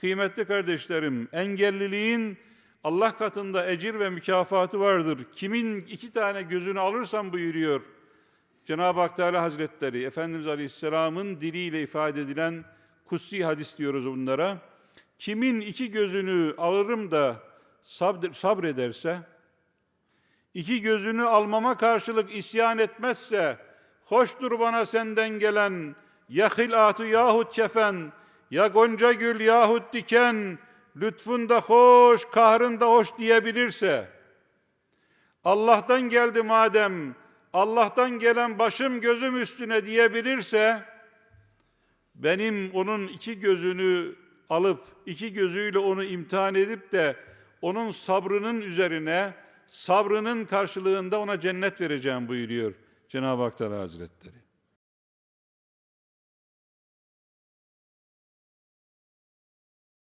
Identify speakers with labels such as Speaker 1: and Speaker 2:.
Speaker 1: Kıymetli kardeşlerim, engelliliğin Allah katında ecir ve mükafatı vardır. Kimin iki tane gözünü alırsan buyuruyor Cenab-ı Hak Teala Hazretleri, Efendimiz Aleyhisselam'ın diliyle ifade edilen kutsi hadis diyoruz bunlara. Kimin iki gözünü alırım da sabr- sabrederse, iki gözünü almama karşılık isyan etmezse, hoştur bana senden gelen ya hilatı yahut kefen, ya gonca gül yahut diken, lütfunda hoş, kahrında hoş diyebilirse, Allah'tan geldi madem, Allah'tan gelen başım gözüm üstüne diyebilirse, benim onun iki gözünü alıp, iki gözüyle onu imtihan edip de, onun sabrının üzerine, sabrının karşılığında ona cennet vereceğim buyuruyor Cenab-ı Hak Teala Hazretleri.